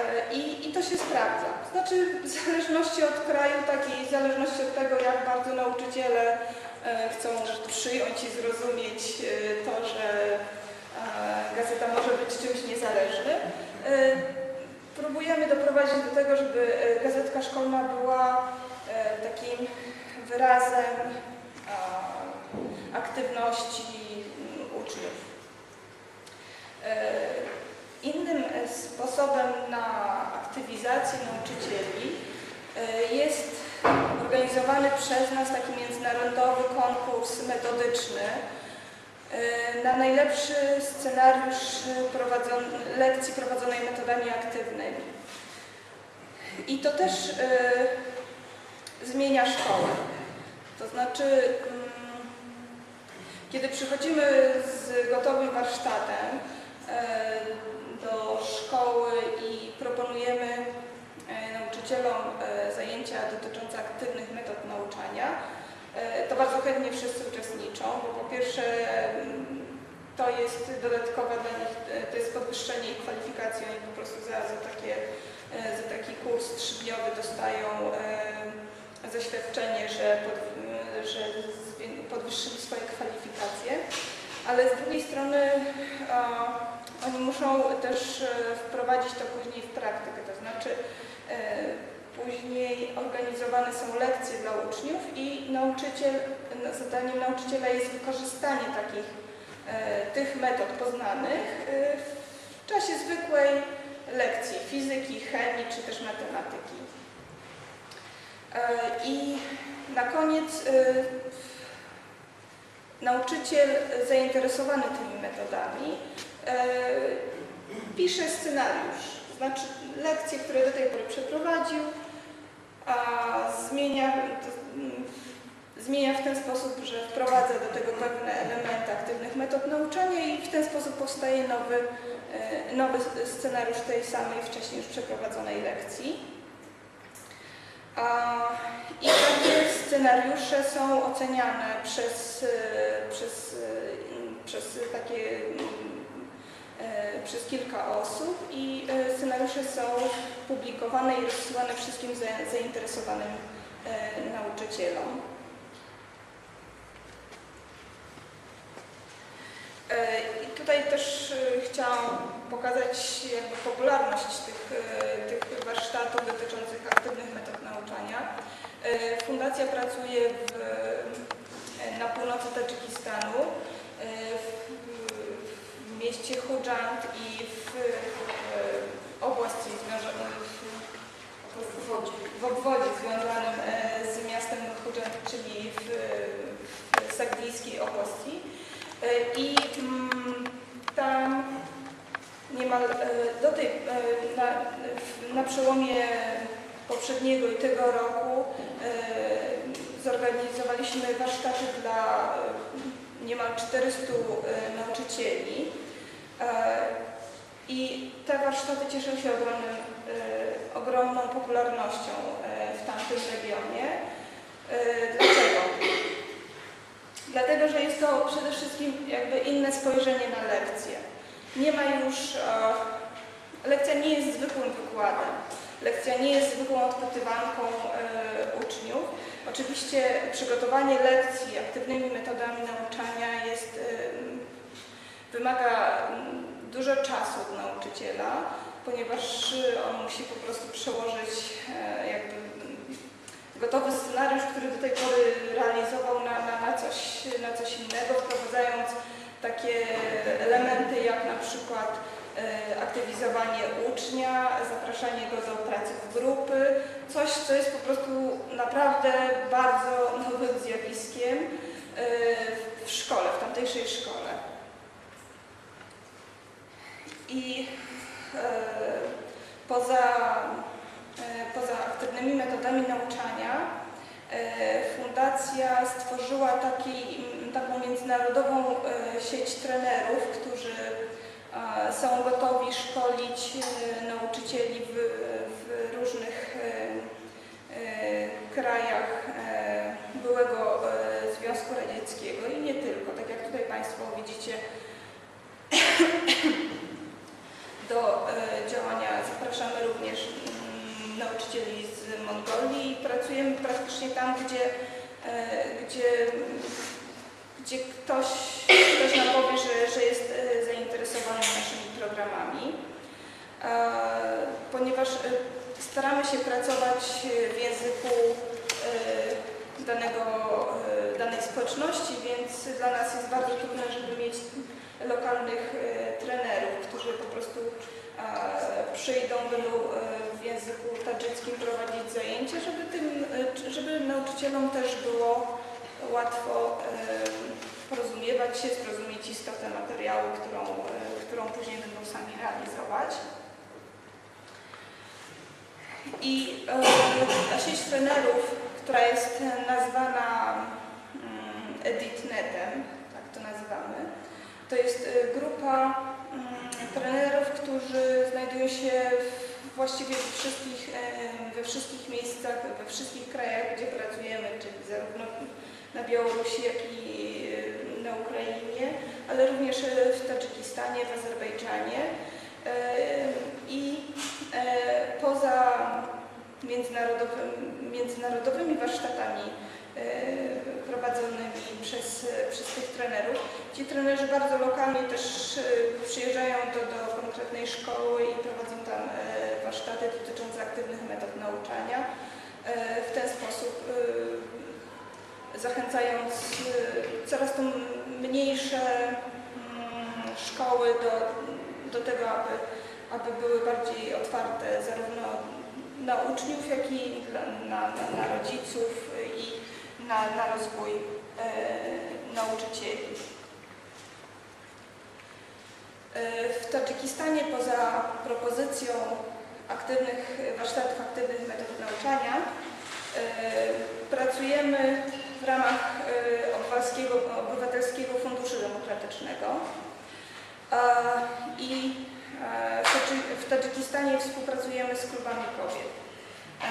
E, I, I to się sprawdza. Znaczy w zależności od kraju, takiej w zależności od tego, jak bardzo nauczyciele e, chcą przyjąć i zrozumieć e, to, że gazeta może być czymś niezależnym. Próbujemy doprowadzić do tego, żeby gazetka szkolna była takim wyrazem aktywności uczniów. Sposobem na aktywizację nauczycieli e, jest organizowany przez nas taki międzynarodowy konkurs metodyczny e, na najlepszy scenariusz prowadzon, lekcji prowadzonej metodami aktywnymi. I to też e, zmienia szkołę. To znaczy, mm, kiedy przychodzimy z gotowym warsztatem do szkoły i proponujemy e, nauczycielom e, zajęcia dotyczące aktywnych metod nauczania, e, to bardzo chętnie wszyscy uczestniczą, bo po pierwsze mm, to jest dodatkowa dla nich, to jest podwyższenie ich kwalifikacji, oni po prostu za, za, takie, za taki kurs trzydniowy dostają zaświadczenie, że, pod, że podwyższyli swoje kwalifikacje, ale z drugiej strony oni muszą też e, wprowadzić to później w praktykę, to znaczy e, później organizowane są lekcje dla uczniów i nauczyciel, no, zadaniem nauczyciela jest wykorzystanie takich e, tych metod poznanych w czasie zwykłej lekcji fizyki, chemii czy też matematyki. I na koniec nauczyciel zainteresowany tymi metodami pisze scenariusz, znaczy lekcje, które do tej pory przeprowadził, a zmienia, mm, zmienia w ten sposób, że wprowadza do tego pewne elementy aktywnych metod nauczania i w ten sposób powstaje nowy, e, nowy scenariusz tej samej wcześniej już przeprowadzonej lekcji. I takie scenariusze są oceniane przez, e, przez, e, przez takie mm, e, przez kilka osób i e, scenariusze są publikowane i rozsyłane wszystkim za- zainteresowanym e, nauczycielom. E, I tutaj też e, chciałam pokazać jakby popularność tych, e, tych warsztatów dotyczących aktywnych metod nauczania. E, Fundacja pracuje w, e, na północy Tadżykistanu, e, w, w mieście Chudżant i w, w oblasti związanej w, w, obwodzie, w obwodzie związanym e, z miastem Chudżant, czyli w, w sagdyjskiej oblasti. E, I mm, tam niemal e, do tej, e, na, na przełomie poprzedniego i tego roku e, zorganizowaliśmy warsztaty dla niemal 400 e, nauczycieli. I te warsztaty cieszą się ogromnym, ogromną popularnością w tamtym regionie. Dlaczego? Dlatego, że jest to przede wszystkim jakby inne spojrzenie na lekcję. Nie ma już, e, lekcja nie jest zwykłym wykładem. Lekcja nie jest zwykłą odpytywanką e, uczniów. Oczywiście przygotowanie lekcji aktywnymi metodami nauczania jest, e, wymaga dużo czasu od nauczyciela, ponieważ on musi po prostu przełożyć jakby gotowy scenariusz, który do tej pory realizował na, na, na, coś, na coś innego, wprowadzając takie elementy jak na przykład e, aktywizowanie ucznia, zapraszanie go do pracy w grupy, coś, co jest po prostu naprawdę bardzo nowym zjawiskiem e, w szkole, w tamtejszej szkole. I e, poza Poza aktywnymi metodami nauczania fundacja stworzyła taki, taką międzynarodową e, sieć trenerów, którzy e, są gotowi szkolić e, nauczycieli w, w różnych krajach byłego Związku Radzieckiego i nie tylko. Tak jak tutaj Państwo widzicie, do działania zapraszamy również Mongolii i pracujemy praktycznie tam, gdzie, gdzie, gdzie ktoś, ktoś nam powie, że, że jest e, zainteresowany naszymi programami. E, Ponieważ e, staramy się pracować w języku danego, danej społeczności, więc dla nas jest bardzo trudne, żeby mieć lokalnych trenerów, którzy po prostu przyjdą, będą w języku tadżyckim prowadzić zajęcia, żeby, tym, żeby nauczycielom też było łatwo porozumiewać się, zrozumieć istotę materiału, którą, e, którą później będą sami realizować. I e, ta sieć trenerów, która jest nazwana mm, EditNetem, tak to nazywamy, to jest e, grupa mm, trenerów, którzy znajdują się właściwie we wszystkich, we wszystkich miejscach, we wszystkich krajach, gdzie pracujemy, czyli zarówno na Białorusi, jak i e, na Ukrainie, ale również e, w Tadżykistanie, w Azerbejdżanie. E, I e, poza międzynarodowym, międzynarodowymi warsztatami e, prowadzonymi przez, przez tych trenerów. Ci trenerzy bardzo lokalnie też e, przyjeżdżają do, do konkretnej szkoły i prowadzą tam warsztaty dotyczące aktywnych metod nauczania. W ten sposób zachęcając e, coraz to mniejsze mm, szkoły do, do tego, aby, aby były bardziej otwarte zarówno na uczniów, jak i na, na, na rodziców i na, na rozwój e, nauczycieli. E, W Tadżykistanie poza propozycją aktywnych warsztatów aktywnych metod nauczania e, pracujemy w ramach e, Obywatelskiego, Funduszu Demokratycznego i e, w Tadżykistanie współpracujemy z klubami kobiet. E,